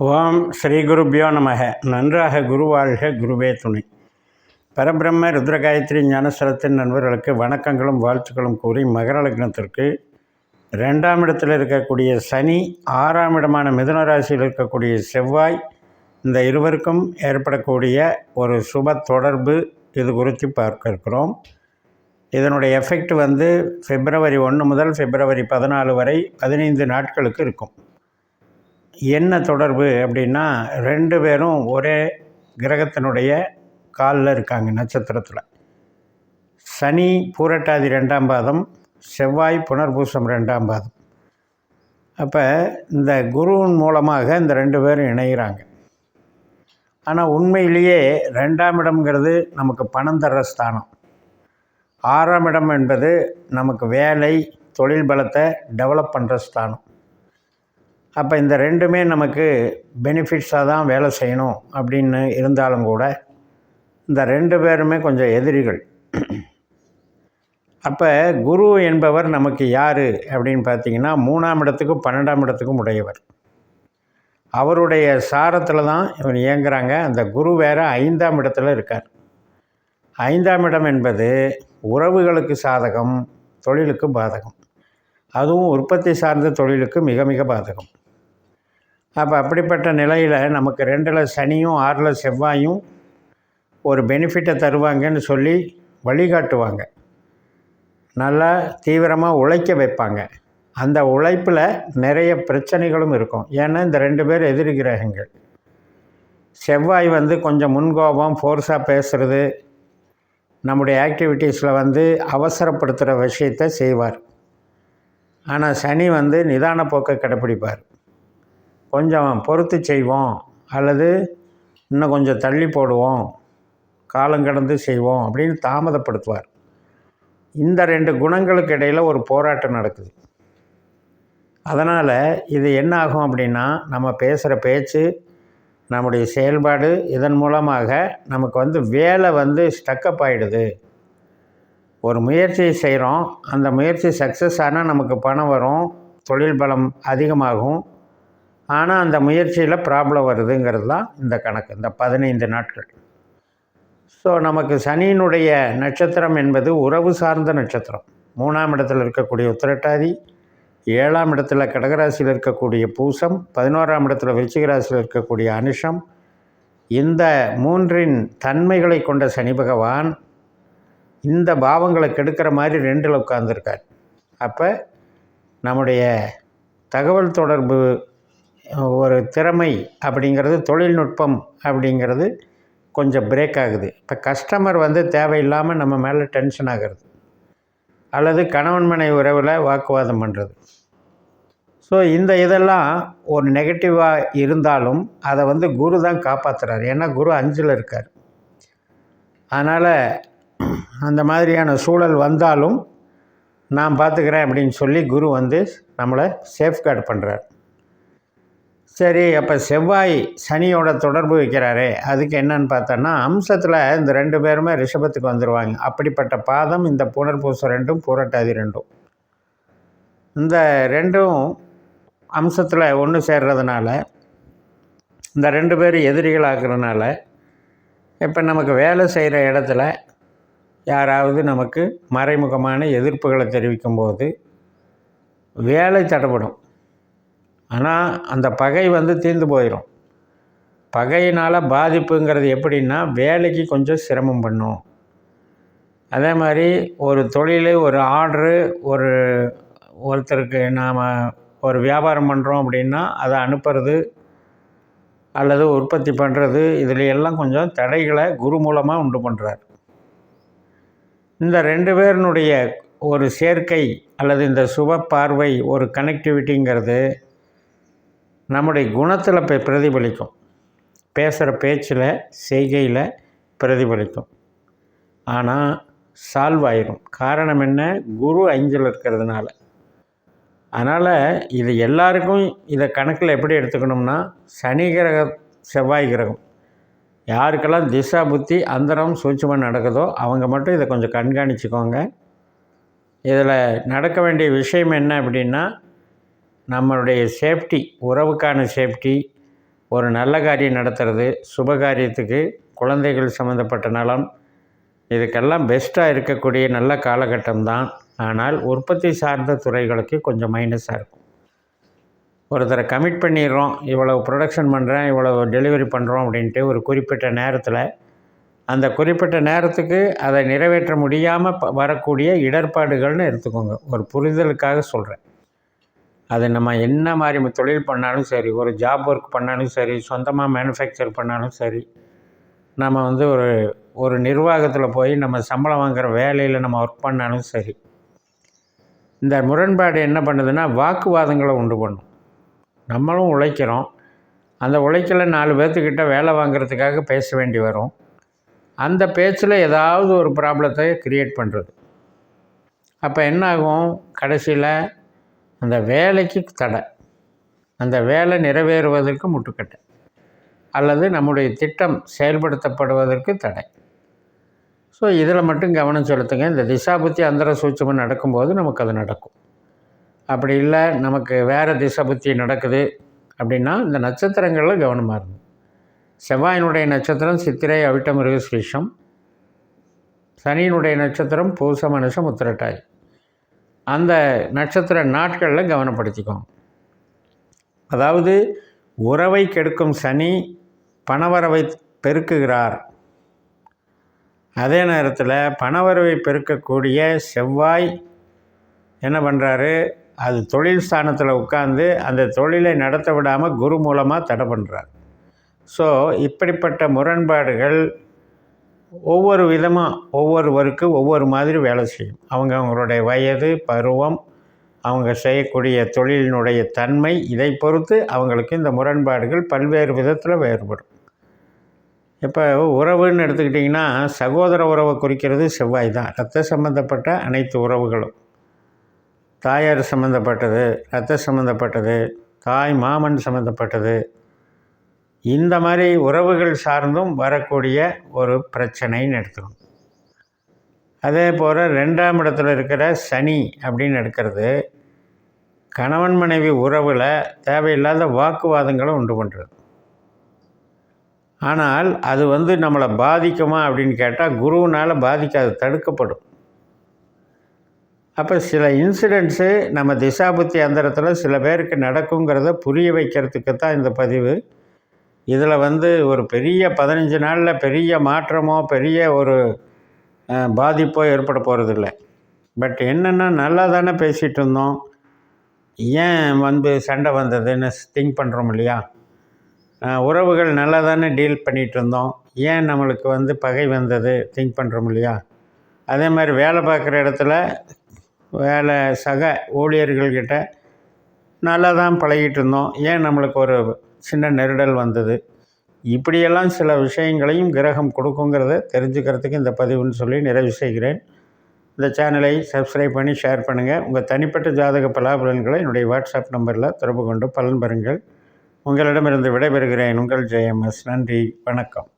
ஓம் ஸ்ரீ குருபியோ நமக. நன்றாக குருவாழ்க குருவே துணை. பரபிரம்ம ருத்ரகாயத்ரி ஞானஸ்தலத்தின் நண்பர்களுக்கு வணக்கங்களும் வாழ்த்துக்களும் கூறி மகர லக்னத்திற்கு ரெண்டாம் இடத்தில் இருக்கக்கூடிய சனி ஆறாம் இடமான மிதுன ராசியில் இருக்கக்கூடிய செவ்வாய் இந்த இருவருக்கும் ஏற்படக்கூடிய ஒரு சுப தொடர்பு இது குறித்து பார்க்க இருக்கிறோம். இதனுடைய எஃபெக்ட் வந்து பிப்ரவரி ஒன்று முதல் பிப்ரவரி பதினாலு வரை பதினைந்து நாட்களுக்கு இருக்கும். என்ன தொடர்பு அப்படின்னா ரெண்டு பேரும் ஒரே கிரகத்தினுடைய காலில் இருக்காங்க நட்சத்திரத்தில். சனி பூரட்டாதி ரெண்டாம் பாதம் செவ்வாய் புனர்பூசம் ரெண்டாம் பாதம். அப்போ இந்த குருவின் மூலமாக இந்த ரெண்டு பேரும் இணைகிறாங்க ஆனால் உண்மையிலேயே ரெண்டாம் இடம்ங்கிறது நமக்கு பணம் தர்ற ஸ்தானம். ஆறாம் இடம் என்பது நமக்கு வேலை தொழில் பலத்தை டெவலப் பண்ணுற ஸ்தானம். அப்போ இந்த ரெண்டுமே நமக்கு பெனிஃபிட்ஸாக தான் வேலை செய்யணும் அப்படின்னு இருந்தாலும் கூட இந்த ரெண்டு பேருமே கொஞ்சம் எதிரிகள். அப்போ குரு என்பவர் நமக்கு யார் அப்படின்னு பார்த்தீங்கன்னா மூணாம் இடத்துக்கும் பன்னெண்டாம் இடத்துக்கும் உடையவர். அவருடைய சாரத்தில் தான் இவர் இயங்குறாங்க. அந்த குரு வேறு ஐந்தாம் இடத்துல இருக்கார். ஐந்தாம் இடம் என்பது உறவுகளுக்கு சாதகம் தொழிலுக்கு பாதகம். அதுவும் உற்பத்தி சார்ந்த தொழிலுக்கு மிக மிக பாதகம். அப்போ அப்படிப்பட்ட நிலையில் நமக்கு ரெண்டில் சனியும் ஆறில் செவ்வாயும் ஒரு பெனிஃபிட்டை தருவாங்கன்னு சொல்லி வழிகாட்டுவாங்க. நல்லா தீவிரமாக உழைக்க வைப்பாங்க. அந்த உழைப்பில் நிறைய பிரச்சனைகளும் இருக்கும். ஏன்னா இந்த ரெண்டு பேர் எதிரி கிரகங்கள் செவ்வாய் வந்து கொஞ்சம் முன்கோபம் ஃபோர்ஸாக பேசுகிறது நம்முடைய ஆக்டிவிட்டீஸில் வந்து அவசரப்படுத்துகிற விஷயத்தை செய்வார். ஆனால் சனி வந்து நிதான போக்கை கடைப்பிடிப்பார். கொஞ்சம் பொறுத்து செய்வோம் அல்லது இன்னும் கொஞ்சம் தள்ளி போடுவோம் காலம் கடந்து செய்வோம் அப்படின்னு தாமதப்படுத்துவார். இந்த ரெண்டு குணங்களுக்கு இடையில் ஒரு போராட்டம் நடக்குது. அதனால் இது என்ன ஆகும் அப்படின்னா நம்ம பேசுகிற பேச்சு நம்முடைய செயல்பாடு இதன் மூலமாக நமக்கு வந்து வேலை வந்து ஸ்டக்கப் ஆகிடுது ஒரு முயற்சியை செய்கிறோம் அந்த முயற்சி சக்ஸஸ் ஆனால் நமக்கு பணம் வரும் தொழில் பலம் அதிகமாகும் ஆனால் அந்த முயற்சியில் ப்ராப்ளம் வருதுங்கிறது தான் இந்த கணக்கு இந்த பதினைந்து நாட்கள். ஸோ நமக்கு சனியினுடைய நட்சத்திரம் என்பது உறவு சார்ந்த நட்சத்திரம். மூணாம் இடத்தில் இருக்கக்கூடிய உத்திரட்டாதி ஏழாம் இடத்துல கடகராசியில் இருக்கக்கூடிய பூசம் பதினோராம் இடத்துல விருச்சிகராசியில் இருக்கக்கூடிய அனுஷம். இந்த மூன்றின் தன்மைகளை கொண்ட சனி பகவான் இந்த பாவங்களை கெடுக்கிற மாதிரி ரெண்டில் உட்கார்ந்துருக்கார். அப்போ நம்முடைய தகவல் தொடர்பு ஒரு திறமை அப்படிங்கிறது தொழில்நுட்பம் அப்படிங்கிறது கொஞ்சம் பிரேக் ஆகுது. இப்போ கஸ்டமர் வந்து தேவையில்லாமல் நம்ம மேலே டென்ஷன் ஆகிறது. அல்லது கணவன் மனை உறவில் வாக்குவாதம் பண்ணுறது ஸோ இந்த இதெல்லாம் ஒரு நெகட்டிவாக இருந்தாலும் அதை வந்து குரு தான் காப்பாற்றுறாரு ஏன்னா குரு அஞ்சில் இருக்கார். அதனால் அந்த மாதிரியான சூழல் வந்தாலும் நான் பார்த்துக்கிறேன் அப்படின்னு சொல்லி குரு வந்து நம்மளை சேஃப்கார்டு பண்ணுறார் சரி அப்போ செவ்வாய் சனியோட தொடர்பு வைக்கிறாரே. அதுக்கு என்னன்னு பார்த்தோன்னா அம்சத்தில் இந்த ரெண்டு பேருமே ரிஷபத்துக்கு வந்துடுவாங்க அப்படிப்பட்ட பாதம் இந்த புனர்பூசம் ரெண்டும் பூரட்டாதி ரெண்டும். இந்த ரெண்டும் அம்சத்தில் ஒன்று சேர்றதுனால இந்த ரெண்டு பேரும் எதிரிகளாகிறதுனால இப்போ நமக்கு வேலை செய்கிற இடத்துல யாராவது நமக்கு மறைமுகமான எதிர்ப்புகளை தெரிவிக்கும்போது வேலை தடைப்படும் ஆனால் அந்த பகை வந்து தீர்ந்து போயிடும் பகையினால் பாதிப்புங்கிறது எப்படின்னா வேலைக்கு கொஞ்சம் சிரமம் பண்ணும். அதே மாதிரி ஒரு தொழில் ஒரு ஆர்டரு ஒரு ஒருத்தருக்கு நாம் ஒரு வியாபாரம் பண்ணுறோம் அப்படின்னா அதை அனுப்புறது அல்லது உற்பத்தி பண்ணுறது இதில் எல்லாம் கொஞ்சம் தடைகளை குரு மூலமாக உண்டு பண்ணுறார் இந்த ரெண்டு பேரினுடைய ஒரு சேர்க்கை அல்லது இந்த சுப பார்வை ஒரு கனெக்டிவிட்டிங்கிறது நம்முடைய குணத்தில் இப்போ பிரதிபலிக்கும். பேசுகிற பேச்சில் செய்கையில் பிரதிபலிக்கும். ஆனால் சால்வ் ஆயிரும் காரணம் என்ன? குரு அஞ்சில் இருக்கிறதுனால. அதனால் இது எல்லாருக்கும் இதை கணக்கில் எப்படி எடுத்துக்கணும்னா சனி கிரகம் செவ்வாய் கிரகம். யாருக்கெல்லாம் திசா புத்தி அந்தரம் சூட்சமாக நடக்குதோ அவங்க மட்டும் இதை கொஞ்சம் கண்காணிச்சுக்கோங்க. இதில் நடக்க வேண்டிய விஷயம் என்ன அப்படின்னா நம்மளுடைய சேஃப்டி உறவுக்கான சேஃப்டி ஒரு நல்ல காரியம் நடத்துறது சுபகாரியத்துக்கு குழந்தைகள் சம்மந்தப்பட்ட நலம் இதுக்கெல்லாம் பெஸ்ட்டாக இருக்கக்கூடிய நல்ல காலகட்டம் தான். ஆனால் உற்பத்தி சார்ந்த துறைகளுக்கு கொஞ்சம் மைனஸாக இருக்கும். ஒருத்தரை கமிட் பண்ணிடுறோம் இவ்வளவு ப்ரொடக்ஷன் பண்ணுறேன் இவ்வளோ டெலிவரி பண்ணுறோம் அப்படின்ட்டு ஒரு குறிப்பிட்ட நேரத்தில் அந்த குறிப்பிட்ட நேரத்துக்கு அதை நிறைவேற்ற முடியாமல் ப வரக்கூடிய இடர்பாடுகள்னு எடுத்துக்கோங்க. ஒரு புரிதலுக்காக சொல்கிறேன் அது நம்ம என்ன மாதிரி தொழில் பண்ணாலும் சரி ஒரு ஜாப் ஒர்க் பண்ணாலும் சரி சொந்தமாக மேனுஃபேக்சர் பண்ணாலும் சரி நம்ம வந்து ஒரு ஒரு நிர்வாகத்தில் போய் நம்ம சம்பளம் வாங்குகிற வேலையில் நம்ம ஒர்க் பண்ணாலும் சரி இந்த முரண்பாடு என்ன பண்ணுதுன்னா வாக்குவாதங்களை உண்டு பண்ணும். நம்மளும் உழைக்கிறோம். அந்த உழைக்கல நாலு பேர்த்துக்கிட்ட வேலை வாங்குறதுக்காக பேச வேண்டி வரும். அந்த பேச்சில் ஏதாவது ஒரு ப்ராப்ளத்தை க்ரியேட் பண்ணுறது அப்போ என்ன ஆகும்? கடைசியில் அந்த வேலைக்கு தடை. அந்த வேலை நிறைவேறுவதற்கு முட்டுக்கட்டை. அல்லது நம்முடைய திட்டம் செயல்படுத்தப்படுவதற்கு தடை. ஸோ இதில் மட்டும் கவனம் செலுத்துங்க. இந்த திசாபுத்தி அந்தர சூட்சமம் நடக்கும்போது நமக்கு அது நடக்கும். அப்படி இல்லை நமக்கு வேறு திசாபுத்தி நடக்குது அப்படின்னா இந்த நட்சத்திரங்களில் கவனமாக இருக்கும் செவ்வாயினுடைய நட்சத்திரம் சித்திரை அவிட்டம் மிருகஸ்ரீஷம் சனியினுடைய நட்சத்திரம் பூச மனுஷம் உத்திரட்டாய் அந்த நட்சத்திர நாட்களில் கவனப்படுத்திக்கோங்க. அதாவது உறவை கெடுக்கும் சனி பணவரவை பெருக்குகிறார். அதே நேரத்தில் பணவரவை பெருக்கக்கூடிய செவ்வாய் என்ன பண்ணுறாரு அது தொழில் ஸ்தானத்தில் உட்காந்து அந்த தொழிலை நடத்த விடாமல் குரு மூலமாக தடை பண்ணுறார் ஸோ இப்படிப்பட்ட முரண்பாடுகள் ஒவ்வொரு விதமாக ஒவ்வொருவருக்கு ஒவ்வொரு மாதிரி வேலை செய்யும். அவங்க அவங்களுடைய வயது பருவம் அவங்க செய்யக்கூடிய தொழிலினுடைய தன்மை இதை பொறுத்து அவங்களுக்கு இந்த முரண்பாடுகள் பல்வேறு விதத்தில் வேறுபடும். இப்போ உறவுன்னு எடுத்துக்கிட்டிங்கன்னா சகோதர உறவை குறிக்கிறது செவ்வாய் தான். ரத்த சம்மந்தப்பட்ட அனைத்து உறவுகளும். தாயார் சம்மந்தப்பட்டது ரத்த சம்மந்தப்பட்டது தாய் மாமன் சம்மந்தப்பட்டது இந்த மாதிரி உறவுகள் சார்ந்தும் வரக்கூடிய ஒரு பிரச்சனைன்னு எடுத்துக்கணும். அதே போல் ரெண்டாம் இடத்துல இருக்கிற சனி அப்படின்னு எடுக்கிறது கணவன் மனைவி உறவில் தேவையில்லாத வாக்குவாதங்களை உண்டு பண்ணுறது ஆனால் அது வந்து நம்மளை பாதிக்குமா அப்படின்னு கேட்டால் குருவினால் பாதிக்காது தடுக்கப்படும். அப்போ சில இன்சிடெண்ட்ஸு நம்ம திசாபுத்தி அந்தரத்தில் சில பேருக்கு நடக்குங்கிறத புரிய வைக்கிறதுக்கு தான் இந்த பதிவு. இதில் வந்து ஒரு பெரிய பதினஞ்சு நாளில் பெரிய மாற்றமோ பெரிய ஒரு பாதிப்போ ஏற்பட போகிறதில்ல பட் என்னென்னா நல்லா தானே பேசிகிட்டு இருந்தோம். ஏன் வந்து சண்டை வந்ததுன்னு திங்க் பண்ணுறோம் இல்லையா? உறவுகள் நல்லா தானே டீல் பண்ணிகிட்டு இருந்தோம். ஏன் நம்மளுக்கு வந்து பகை வந்தது திங்க் பண்ணுறோம் இல்லையா? அதே மாதிரி வேலை பார்க்குற இடத்துல வேலை சக ஊழியர்கள்கிட்ட நல்லா தான் பழகிட்டு இருந்தோம். ஏன் நம்மளுக்கு ஒரு சின்ன நெருடல் வந்தது. இப்படியெல்லாம் சில விஷயங்களையும் கிரகம் கொடுக்குங்கிறத தெரிஞ்சுக்கிறதுக்கு இந்த பதிவுன்னு சொல்லி நிறைவு செய்கிறேன். இந்த சேனலை சப்ஸ்கிரைப் பண்ணி ஷேர் பண்ணுங்கள் உங்கள் தனிப்பட்ட ஜாதக பலாபலன்களை என்னுடைய வாட்ஸ்அப் நம்பரில் தொடர்பு கொண்டு பலன் பெறுங்கள். உங்களிடமிருந்து விடைபெறுகிறேன். உங்கள் ஜெயம் எஸ் நன்றி. வணக்கம்.